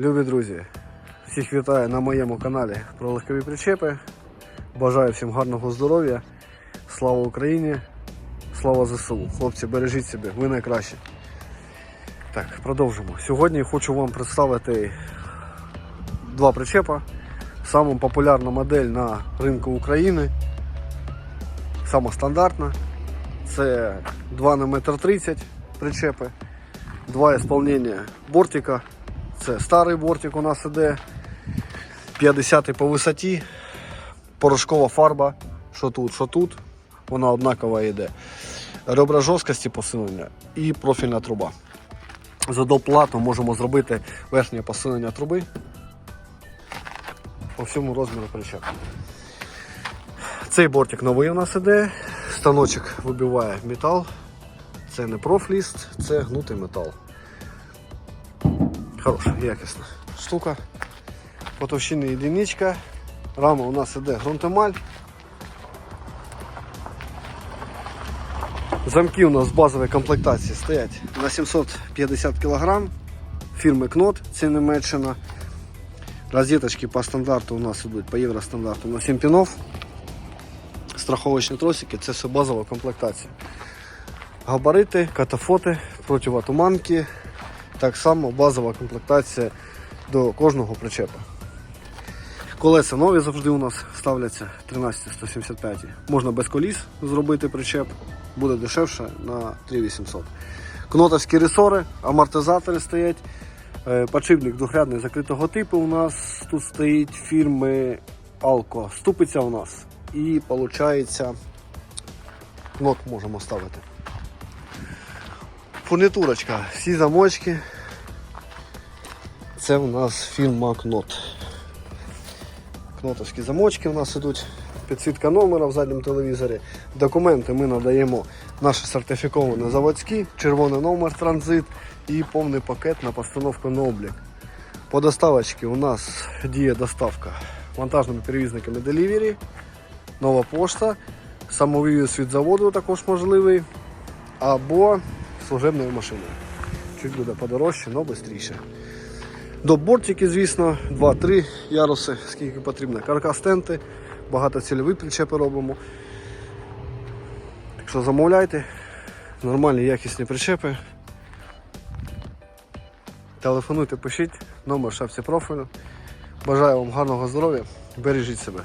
Любі друзі, всіх вітаю на моєму каналі про легкові причепи. Бажаю всім гарного здоров'я. Слава Україні! Слава ЗСУ! Хлопці, бережіть себе, ви найкращі. Так, продовжимо. Сьогодні хочу вам представити два причепа. Сама популярна модель на ринку України. Сама стандартна. Це 2 на 1,30 м причепи, два ісполнення бортика. Це старий бортик у нас іде. 50 по висоті. Порошкова фарба. Що тут, що тут. Вона однакова йде. Ребра жорсткості посилення і профільна труба. За доплату можемо зробити верхнє посилення труби по всьому розміру причепу. Цей бортик новий у нас іде. Станочок вибиває метал. Це не профліст, це гнутий метал. Хороша, якісна штука. По товщині. Рама у нас іде грунтемаль. Замки у нас в базовій комплектації стоять на 750 кг. Фірми Кнот, це Німеччина. Розеточки по стандарту у нас йдуть по євростандарту на 7 пінов. Страховочні тросики це все базова комплектація. Габарити, катафоти, противотуманки. Так само базова комплектація до кожного причепа. Колеса нові завжди у нас ставляться 13-175. Можна без коліс зробити причеп, буде дешевше на 3800. Кнотовські ресори, амортизатори стоять. Е, Подшипник двохрядний закритого типу у нас тут стоїть фірми Alco. Ступиця у нас. І виходить, кнот можемо ставити. Фурнітурочка, всі замочки. Це у нас фірма Кнот. Кнотовські замочки у нас ідуть. Підсвітка номера в задньому телевізорі. Документи ми надаємо наші сертифіковані заводські, червоний номер транзит і повний пакет на постановку на облік. По доставочці у нас діє доставка вантажними перевізниками Delivery, нова пошта, самовивіз від заводу також можливий, або служебною машиною. Чуть буде подорожче, але швидше. До бортики, звісно, 2-3 яруси, скільки потрібно. Каркас-тенти, багатоцільові причепи робимо. Так що замовляйте, нормальні якісні причепи. Телефонуйте, пишіть, номер шапці профілю. Бажаю вам гарного здоров'я, бережіть себе.